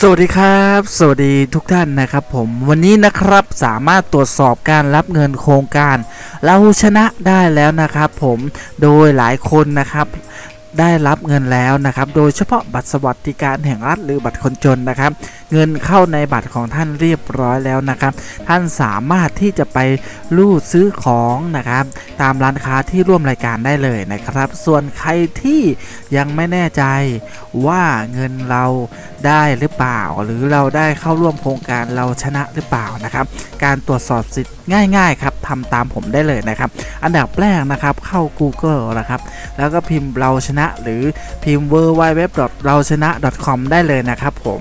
สวัสดีครับ สวัสดีทุกท่านนะครับผมวันนี้นะครับสามารถตรวจสอบการรับเงินโครงการ เราชนะได้แล้วนะครับผมโดยหลายคนนะครับ ได้รับเงินแล้วนะครับ โดยเฉพาะบัตรสวัสดิการแห่งรัฐหรือบัตรคนจนนะครับ เงินเข้าในบัตรของท่านเรียบร้อยแล้วนะครับ ท่านสามารถที่จะไปรูดซื้อของนะครับ ตามร้านค้าที่ร่วมรายการได้เลยนะครับ ส่วนใครที่ยังไม่แน่ใจว่าเงินเราได้หรือเปล่า หรือเราได้เข้าร่วมโครงการเราชนะหรือเปล่านะครับ การตรวจสอบสิทธิ์ง่ายๆครับทำตามผมได้เลยนะครับ อันดับแรกนะครับเข้า Google นะครับ แล้วก็พิมพ์เราชนะหรือพิมพ์ w w w เราชนะ .com ได้เลยนะครับผม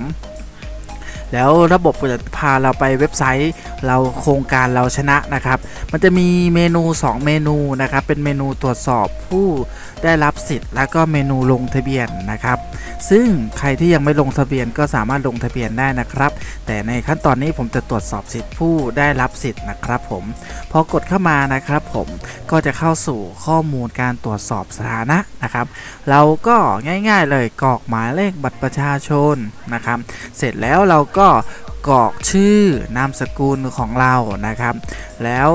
แล้วระบบก็จะพาเราไปเว็บไซต์ เราโครงการเราชนะนะครับ มันจะมีเมนู 2 เมนูนะครับ เป็นเมนูตรวจสอบผู้ได้รับสิทธิ์ แล้วก็เมนูลงทะเบียนนะครับ ซึ่งใครที่ยังไม่ลงทะเบียนก็สามารถลงทะเบียนได้นะครับ แต่ในขั้นตอนนี้ผมจะตรวจสอบสิทธิ์ผู้ได้รับสิทธิ์นะครับ ผมพอกดเข้ามานะครับ ผมก็จะเข้าสู่ข้อมูลการตรวจสอบสถานะนะครับ เราก็ง่าย ๆ เลยกรอกหมายเลขบัตรประชาชนนะครับ เสร็จแล้วเราก็กรอกชื่อนามสกุลของเรานะครับ แล้ว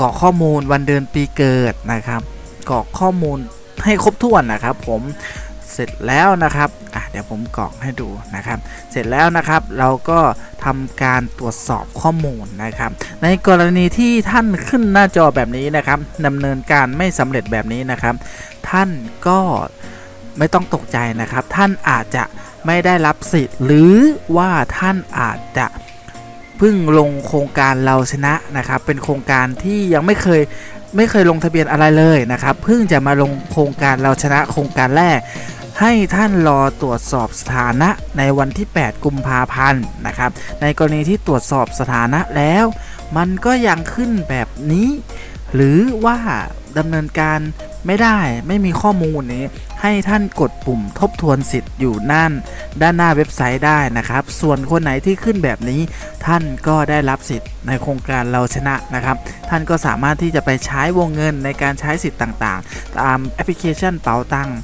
กรอกข้อมูลวันเดือนปีเกิดนะครับกรอกข้อมูลให้ครบถ้วนนะครับ ผมเสร็จแล้วนะครับอะเดี๋ยวผมกรอกให้ดูนะครับ เสร็จแล้วนะครับเราก็ทำการตรวจสอบข้อมูลนะครับ ในกรณีที่ท่านขึ้นหน้าจอแบบนี้นะครับดำเนินการไม่สำเร็จแบบนี้นะครับ ท่านก็ไม่ต้องตกใจนะครับ ท่านอาจจะ ไม่ได้รับสิทธิ์ หรือว่าท่านอาจจะเพิ่งลงโครงการเราชนะนะครับ เป็นโครงการที่ยังไม่เคยไม่เคยลงทะเบียนอะไรเลยนะครับ เพิ่งจะมาลงโครงการเราชนะโครงการแรก ให้ท่านรอตรวจสอบสถานะในวันที่ 8 กุมภาพันธ์นะครับ ในกรณีที่ตรวจสอบสถานะแล้ว มันก็ยังขึ้นแบบนี้ หรือว่าดำเนินการ ไม่ได้ไม่มีข้อมูลนี้ ให้ท่านกดปุ่มทบทวนสิทธิ์อยู่นั่น ด้านหน้าเว็บไซต์ได้นะครับ ส่วนคนไหนที่ขึ้นแบบนี้ ท่านก็ได้รับสิทธิ์ในโครงการเราชนะนะครับ ท่านก็สามารถที่จะไปใช้วงเงินในการใช้สิทธิ์ต่างๆ ตามแอปพลิเคชันเป๋าตังค์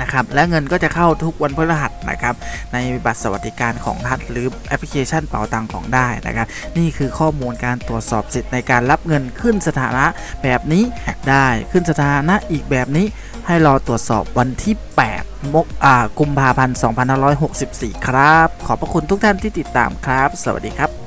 นะครับ และเงินก็จะเข้าทุกวันพฤหัสนะครับ ในบัตรสวัสดิการของทัดหรือแอปพลิเคชันเป๋าตังของได้นะครับ นี่คือข้อมูลการตรวจสอบสิทธิ์ในการรับเงินขึ้นสถานะแบบนี้ได้ขึ้นสถานะอีกแบบนี้ให้รอตรวจสอบวันที่ 8 มกอ่ากุมภาพันธ์ 2564 ครับ ขอบพระคุณทุกท่านที่ติดตามครับ สวัสดีครับ